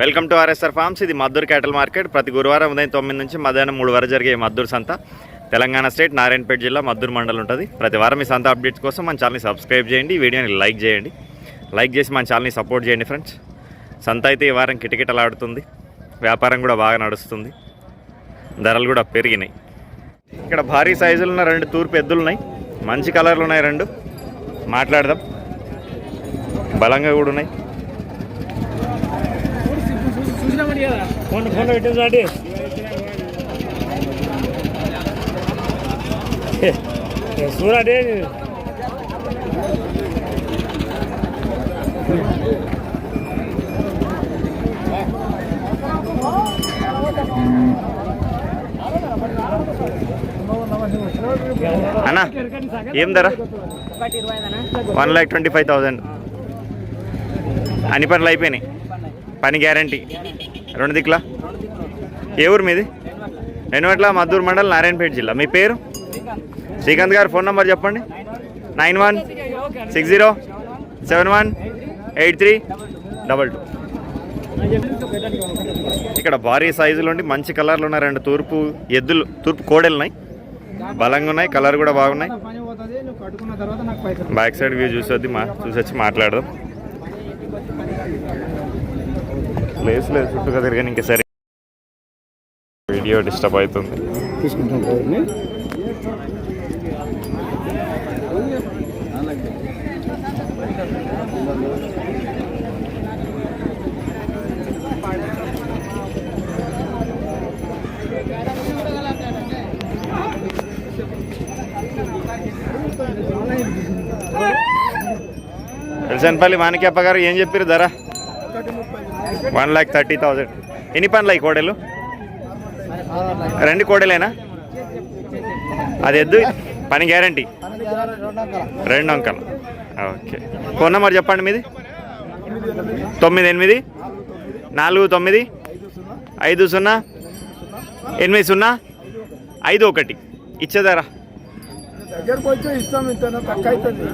Welcome to RSR forms. ఇది Maddur క్యాటల్ market. ప్రతి గురువారం ఉదయం తొమ్మిది నుంచి మధ్యాహ్నం మూడు వరకు జరిగే మద్దూరు సంత. తెలంగాణ స్టేట్ నారాయణపేట జిల్లా మద్దూరు మండలం ఉంటుంది. ప్రతి వారం ఈ సంత అప్డేట్స్ కోసం మన ఛానల్ని సబ్స్క్రైబ్ చేయండి వీడియోని లైక్ చేయండి. లైక్ చేసి మన ఛానల్ని సపోర్ట్ చేయండి ఫ్రెండ్స్. సంత అయితే ఈ వారం కిటకిటలాడుతుంది. వ్యాపారం కూడా బాగా నడుస్తుంది. ధరలు కూడా పెరిగినాయి. ఇక్కడ భారీ సైజులు ఉన్న రెండు తూర్పు ఎద్దులు ఉన్నాయి. మంచి కలర్లు ఉన్నాయి రెండు. మాట్లాడదాం. బలంగా కూడా ఉన్నాయి. ఫోన్ ఫోన్ పెట్టింది చూడండి అన్నా. ఏం ధర one lakh twenty five thousand. అన్ని పనులు అయిపోయినాయి. పని గ్యారంటీ. రెండు దిక్కులా? ఏ ఊరు మీది? ఎన్నివట్ల మద్దూరు మండల్ నారాయణపేట జిల్లా. మీ పేరు? శ్రీకాంత్ గారు ఫోన్ నెంబర్ చెప్పండి. Nine one six zero seven one eight three double two. ఇక్కడ భారీ సైజులు ఉండి మంచి కలర్లు ఉన్నాయి. రెండు తూర్పు ఎద్దులు తూర్పు కోడెలు ఉన్నాయి. బలంగా ఉన్నాయి. కలర్ కూడా బాగున్నాయి. బ్యాక్ సైడ్ వ్యూ చూసొద్ది మా చూసొచ్చి మాట్లాడదాం. ప్లేస్ లేదు చుట్టూ తిరిగాను ఇంకా సరే. వీడియో డిస్టర్బ్ అవుతుంది. ఎల్సన్పల్లి మాణిక్యప్ప గారు ఏం చెప్పారు ధర. One lakh thirty thousand. ఎన్ని పనులు అయ్యి కోడలు? రెండు కోడలేనా? అది ఎద్దు? పని గ్యారంటీ? రెండు అంకలు. ఓకే. ఫోన్ నెంబర్ చెప్పండి మీది? తొమ్మిది ఎనిమిది నాలుగు తొమ్మిది ఐదు సున్నా ఎనిమిది సున్నా ఐదు ఒకటి. ఇచ్చేదారా? దగ్గరకు వచ్చి ఇస్తాం అవుతుంది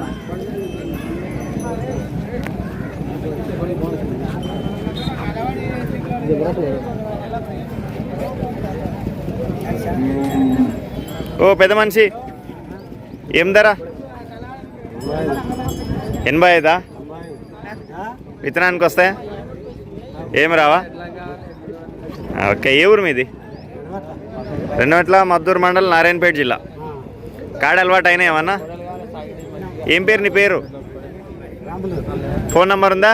ఓ పెద్ద మనిషి. ఏం ధర? ఎనభై ఐదా? విత్తనానికి వస్తాయా? ఏం రావా? ఓకే ఏ ఊరు మీది? రెండువట్ల మద్దూరు మండలం నారాయణపేట జిల్లా. కాడ అలవాటు అయినా ఏమన్నా? ఏం పేరు నీ పేరు? ఫోన్ నంబర్ ఉందా?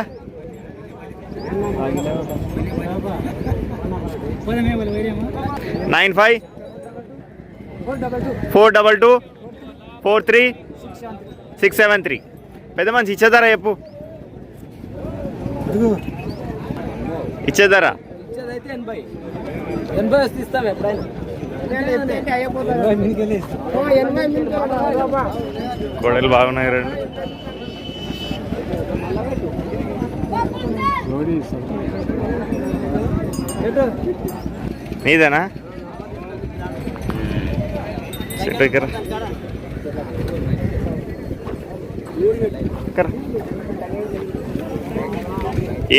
Nine five four double two four three six seven three. పెద్ద మనిషి ఇచ్చేదారా చెప్పు. ఇచ్చేదారా గొడవలు బాగున్నాయి రండి వస్తే ఇస్తాం ఎప్పుడైనా కోడలు బాగున్నాయి రెండు నీదేనా? చెట్టు ఎక్కరా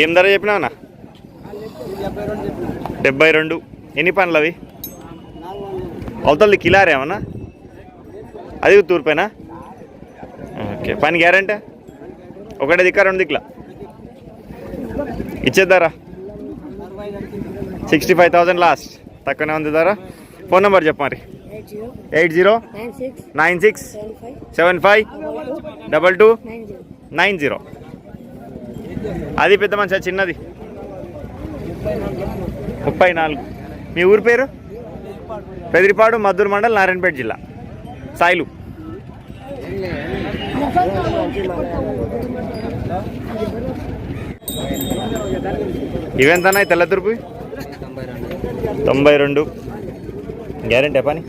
ఏం ధర చెప్పినావునా? డెబ్బై రెండు. ఎన్ని పనులు అవి? అవతలది కిలారేమన్నా అది తూర్పేనా? ఓకే. పని గ్యారంటీ? ఒకటే దిక్క రెండు దిక్కులా? ఇచ్చేద్దారా సిక్స్టీ ఫైవ్ థౌసండ్ లాస్ట్ తక్కువనే ఉంది ధర. ఫోన్ నెంబర్ చెప్ప మరి. Eight zero nine six seven five double two nine zero అది పెద్ద మంచి చిన్నది. ముప్పై నాలుగు. మీ ఊరి పేరు? పెదిరిపాడు మద్దూరు మండల్ నారాయణపేట జిల్లా. సాయిలు. ఇవెంతనా తెల్ల తురుపు తొంభై రెండు. గ్యారెంటీ పని?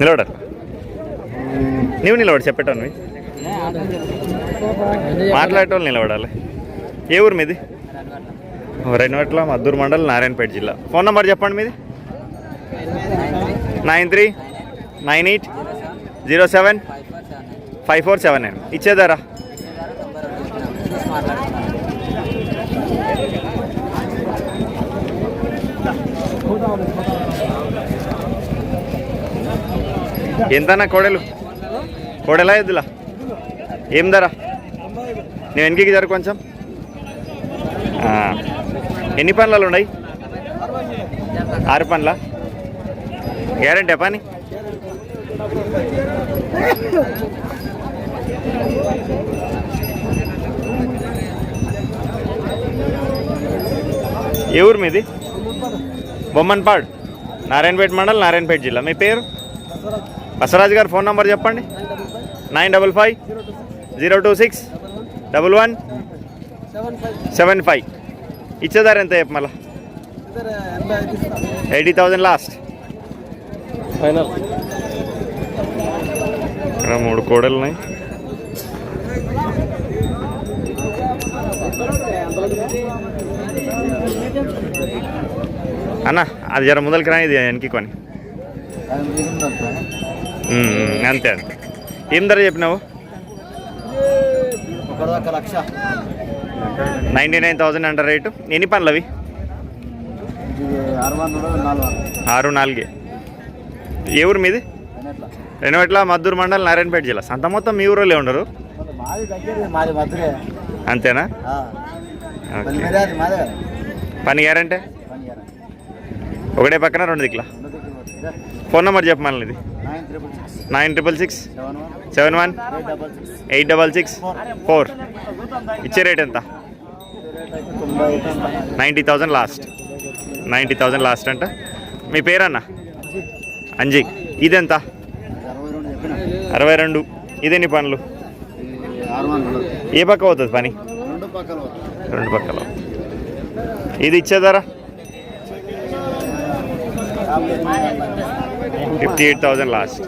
నిలబడరు నీవు నిలబడి చెప్పేటాను మాట్లాడేటోళ్ళు నిలబడాలి. ఏ ఊరు మీది? రెండువట్ల మద్దూరు మండల్ నారాయణపేట జిల్లా. ఫోన్ నెంబర్ చెప్పండి మీది. Nine three nine eight zero seven five four seven nine. ఇచ్చేదారా? ఎంతనా కోడలు? కోడలా ఎద్దులా ఏం ధర? నేను వెనకకి జరు కొంచెం. ఎన్ని పనులలో ఉన్నాయి? ఆరు పనుల గ్యారంటీ పని? ఏ ఊరు మీది? బొమ్మన్పాడ్. నారాయణపేట మండల్ నారాయణపేట జిల్లా. మీ పేరు? బసవరాజు గారు ఫోన్ నంబర్ చెప్పండి. Nine double five zero two six double one seven five. ఇచ్చేదారు ఎంత చెప్పు మళ్ళా? Eighty thousand last. ఫైనల్. ఇక్కడ మూడు కోడలు ఉన్నాయి. అన్న అది జర ముందరికి రా ఇది వెనక్కి కొని. అంతే అంతే ఏం ధర చెప్పినావు? నైంటీ నైన్ థౌజండ్ అంటారు రేటు. ఎన్ని పనులు అవి ఆరు నాలుగు. ఏ ఊరు మీది? రెనోట్ల. మద్దూరు మండలం నారాయణపేట జిల్లా. సంత మొత్తం మీ ఊరోళ్ళే ఉండరు? అంతేనా? పని గ్యారంటే? పని ఒకటే పక్కన రెండు దిక్కుల? ఫోన్ నెంబర్ చెప్పు మళ్ళీ ఇది. Nine triple six seven one eight double six four ఇచ్చే రేట్ ఎంత? Ninety thousand last ninety thousand last అంట. మీ పేరన్న? అంజీ. ఇదెంత? అరవై రెండు. చెప్పిన అరవై రెండు ఇదెన్ని పనులు ఏ పక్క అవుతుంది పని? రెండు పక్కల రెండు పక్కల ఇది ఇచ్చేదారా ఫిఫ్టీ ఎయిట్ థౌజండ్ లాస్ట్.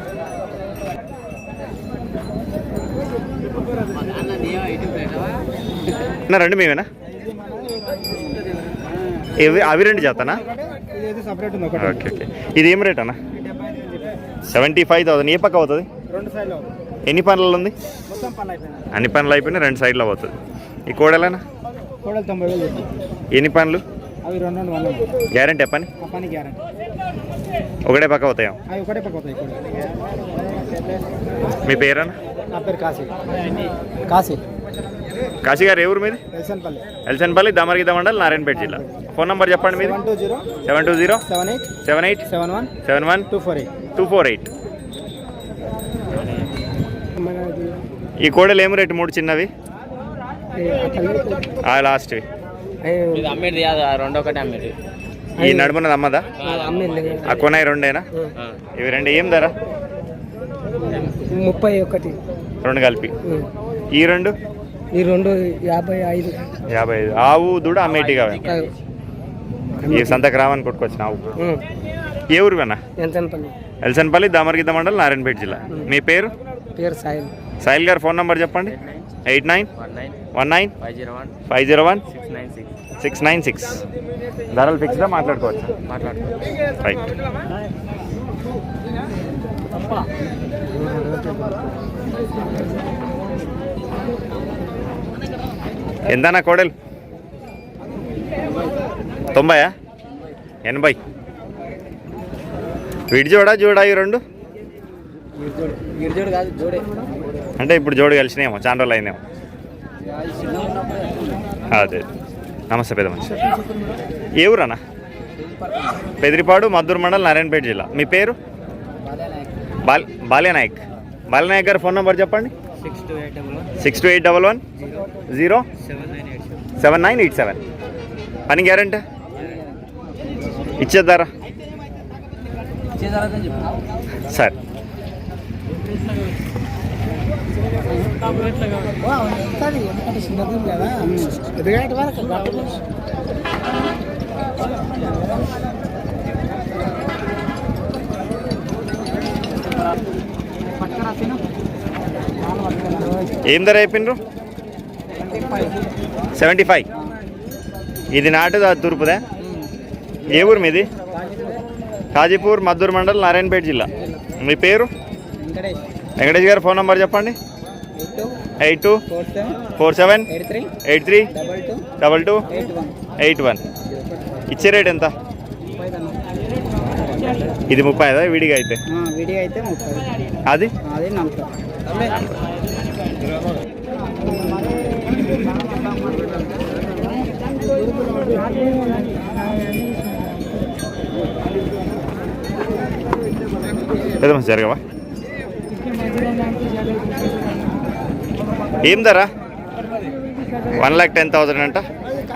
అన్న రెండు మేమేనా? ఇవి అవి రెండు చేస్తానా ఓకే ఓకే. ఇది ఏం రేట్ అన్న? Seventy five thousand. ఏ పక్క అవుతుంది? ఎన్ని పనులు ఉంది? అన్ని పనులు అయిపోయినాయి రెండు సైడ్లో అవుతుంది. ఈ కోడలేనా? ఎన్ని పనులు? అవి రెండు రెండు వందలు గ్యారంటీ పని పని గ్యారంటీ. ఒకటే పక్క అవుతాయా అవి ఒకటే పక్క అవుతాయి మీ పేరన్నా? నా పేరు కాశీ. కాశీ. కాశీ గారు ఏ ఊరు మీది? ఎల్సన్పల్లి. ఎల్సన్పల్లి దమరగిద్ద మండల్ నారాయణపేట జిల్లా. ఫోన్ నంబర్ చెప్పండి మీది. Seven two zero seven two zero seven eight seven eight seven one seven one two four eight. Two four eight. ఈ కోడలు ఏం రేటు? మూడు చిన్నవి? లాస్ట్వి. ఇది అమ్మేది కాదు రెండో ఒకటి అమ్మేది. ఈ నడుమున్నది అమ్మదా? అమ్మేది ఆ కొనాయి రెండేనా? ఇవి రెండు ఏం ధర? ముప్పై ఒకటి. రెండు కలిపి. ఈ రెండు? ఈ రెండు యాభై ఐదు. యాభై ఐదు. ఆవు దూడ అమ్మేటి కావాలి ఈ సంతకు రావని కొట్టుకొచ్చిన ఆవు ఏ ఊరు అన్న ఎంతపల్లి ఎల్సన్పల్లి దామరగిద్ద మండల్ నారాయణపేట జిల్లా. మీ పేరు? పేరు సాయిల్. సాయిల్ గారు ఫోన్ నంబర్ చెప్పండి. Eight nine? One nine. One nine? Five zero one. Five zero one? Six nine six. Six nine six. ధరలు ఫిక్స్గా మాట్లాడుకోవచ్చు? మాట్లాడుకో రైట్ ఎంతనా కోడలు? తొంభయా? ఎనభై. విడి జోడా జోడా ఈ రెండు? గిరిజోడు కాదు జోడే అంటే ఇప్పుడు జోడు కలిసినాయేమో చాలా రోజులు అయినేమో అదే. నమస్తే పెద్ద మనిషి ఏ ఊరన్నా? పెదిరిపాడు మద్దూరు మండల్ నారాయణపేట జిల్లా. మీ పేరు? బాల్ బాల్యనాయక్. బాల్యనాయక్ గారు ఫోన్ నెంబర్ చెప్పండి. Six two eight double one. Zero? Seven nine eight seven. పని గ్యారంటీ? ఇచ్చేద్దారా చేసారని చెప్పు సరే ఎదుగాటి వరకు ఏం ధర అయిపోయినరు సెవెంటీ ఫైవ్ ఇది నాటుదా తూర్పుదా ఏ ఊరు మీది కాజీపూర్ మద్దూరు మండల్ నారాయణపేట జిల్లా మీ పేరు వెంకటేష్ గారు ఫోన్ నెంబర్ చెప్పండి. Eight two four seven eight three double two eight one. ఇచ్చే రేట్ ఎంత? ఇది ముప్పై ఐదా విడిగా అయితే అది? అది పెద్ద మంచి జరగవా? ఏం ధర? వన్ ల్యాక్ టెన్ థౌసండ్ అంట.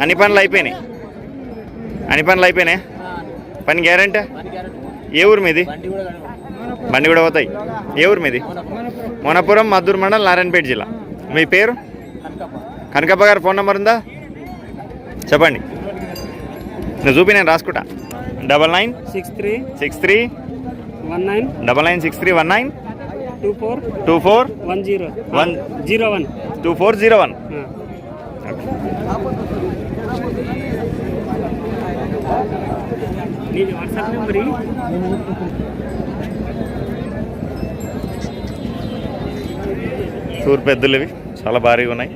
అన్ని పనులు అయిపోయినాయి. అన్ని పనులు అయిపోయినాయి? పని గ్యారంటీ? ఏ ఊరు మీది? బండి కూడా పోతాయి. ఏ ఊరు మీది? మొనపురం మద్దూరు మండల్ నారాయణపేట జిల్లా. మీ పేరు? కనకప్ప గారి ఫోన్ నెంబర్ ఉందా? చెప్పండి. నువ్వు చూపి నేను రాసుకుంటా. Double nine six three six three one nine double nine six three one nine two four two four one zero one zero one two four zero one WhatsApp number tour పెద్దలు ఇవి చాలా భారీగా ఉన్నాయి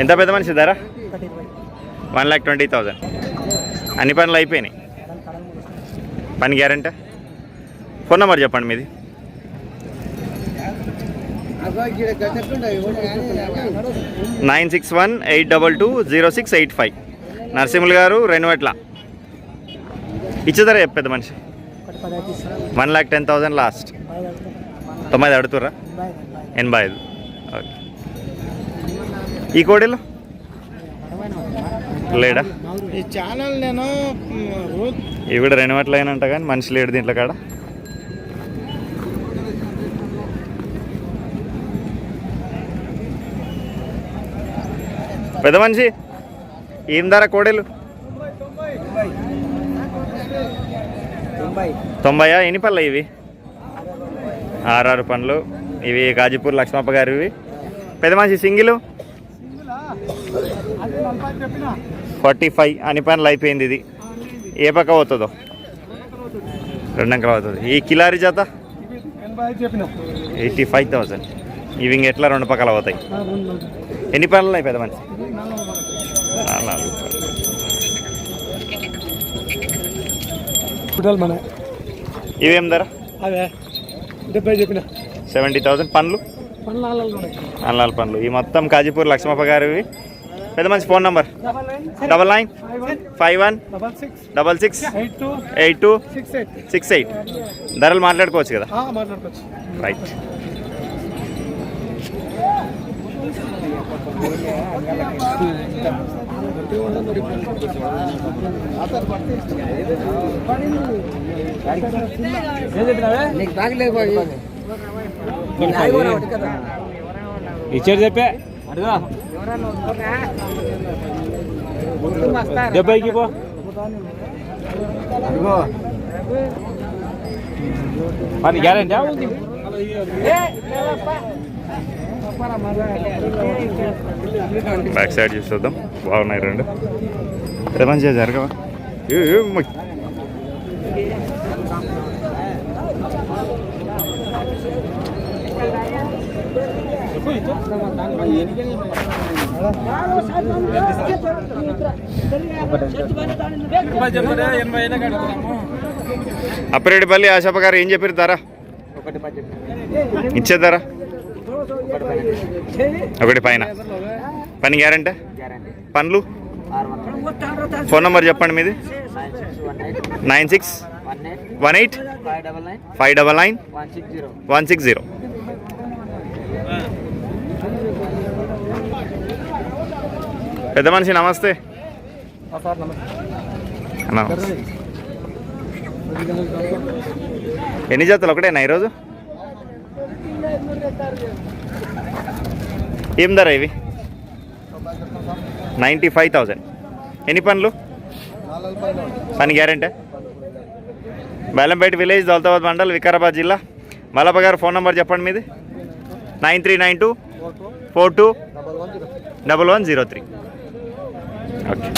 ఎంత పెద్ద మనిషి ధర? One lakh twenty thousand. అన్ని పనులు అయిపోయినాయి. పని గ్యారంటీ? ఫోన్ నెంబర్ చెప్పండి మీది. Nine six one eight double two zero six eight five. Narasimhulu గారు రెన్వెట్ల. ఇచ్చేదారా పెద్ద మనిషి. One lakh ten thousand last. తొంభై అడుగుతుర్రా? ఎనభై ఐదు. ఈ కోడీలు? లేడా? ఈ ఛానల్ నేను రోజు ఇవి కూడా అయినంట కానీ మనిషి లేడు దీంట్లో కాడ. పెద్ద మనిషి ఏం ధర కోడేలు? తొంభై. తొంభయా? ఎన్ని పళ్ళు ఇవి? ఆరారు పండ్లు. ఇవి గాజీపూర్ లక్ష్మప్ప గారు ఇవి పెద్ద మనిషి సింగిల్? ఫార్టీ ఫైవ్ అని పనులు అయిపోయింది ఇది. ఏ పక్క పోతుందో? రెండు అంకలు అవుతుంది ఈ కిలారి జాత? Eighty five thousand. ఇవి ఎట్లా రెండు పక్కల అవుతాయి ఎన్ని పనులు పెద్ద మనిషి ఇవేం ధర? డెబ్బై చెప్పిన సెవెంటీ థౌసండ్ పండ్లు అల్లాల పండ్లు ఈ మొత్తం కాజీపూర్ లక్ష్మప్ప గారివి పెద్ద మంచి phone number? Double nine five one double six double six eight two eight two six eight six eight. ధరలు మాట్లాడుకోవచ్చు కదా? రైట్ ఇచ్చాడు చెప్పే. అడుగా. డెబ్బైకి పో మరి గ్యారెంటీ బ్యాక్ సైడ్ చూసి చూద్దాం. బాగున్నాయి రెండు. మంచిగా జరగవా ఏ, ఏ, మొయ్. అప్పిరెడ్డిపల్లి ఆశాప గారు ఏం చెప్పారు ధర? ఇచ్చే ఒకటి పైన. పని గ్యారంటీ? పనులు? ఫోన్ నెంబర్ చెప్పండి మీది. Nine six. One eight. Five double nine. One six zero. పెద్ద మనిషి నమస్తే. ఎన్ని జాతులు? ఒకటేనా ఈరోజు? ఏం ధర ఇవి? Ninety five thousand. ఎన్ని పనులు పని గ్యారెంటీ? బేలంపేట విలేజ్ దౌలతాబాద్ మండల్ వికారాబాద్ జిల్లా. మలప గారు ఫోన్ నెంబర్ చెప్పండి మీది. Nine three nine two four two double one zero three. Okay.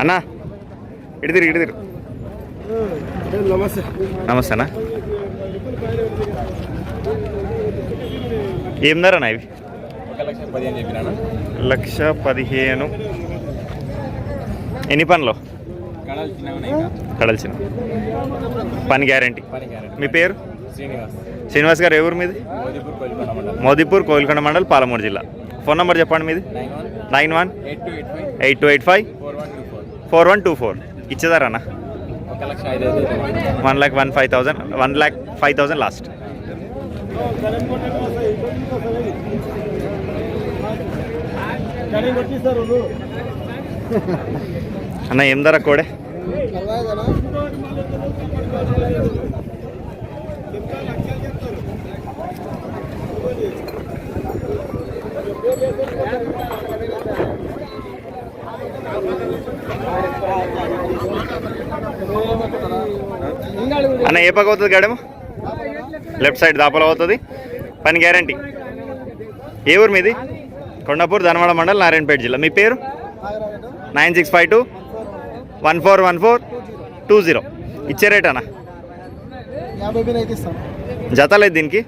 అన్నా ఇటు తిరిగి నమస్తే. నమస్తే అన్న. ఏం ధర అన్న ఇవి? లక్ష పదిహేను. ఎన్ని పనులు? కడల్చిన పని గ్యారంటీ. మీ పేరు? శ్రీనివాస్. శ్రీనివాస్ గారు ఏ ఊరు మీది? మోదీపూర్ కోయిల్కొండ మండల్. పాలమూరు జిల్లా. ఫోన్ నెంబర్ చెప్పండి మీది? Nine one eight two eight five four one two four. Four one two four. ఇచ్చేదారా అన్న ఒక లక్ష ఐదు ఐదు one lakh one five thousand one lakh five thousand last. అన్న ఏం ధర కోడే? అన్న ఏ పక్క అవుతుంది గాడేమో? లెఫ్ట్ సైడ్ దాపలో అవుతుంది. పని గ్యారంటీ. ఏ ఊరు మీది? కొండాపూర్ ధనవాడ మండల్ నారాయణపేట జిల్లా. మీ పేరు? Nine six five two. One four one four two zero. ఇచ్చే రేట్ అన్న? యాభై వేలు అయితే ఇస్తాం. జత లేదు దీనికి?